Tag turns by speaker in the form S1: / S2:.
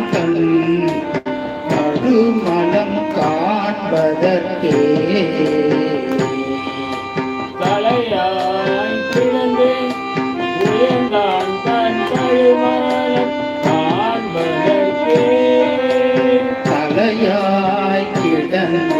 S1: காண்பது மனம் காண்பதற்கே.
S2: தலையாய் பிளந்து உயர்ந்தான்
S1: தன் கழுமலம் காண்பதற்கே.
S2: தலையாய் கிடந்து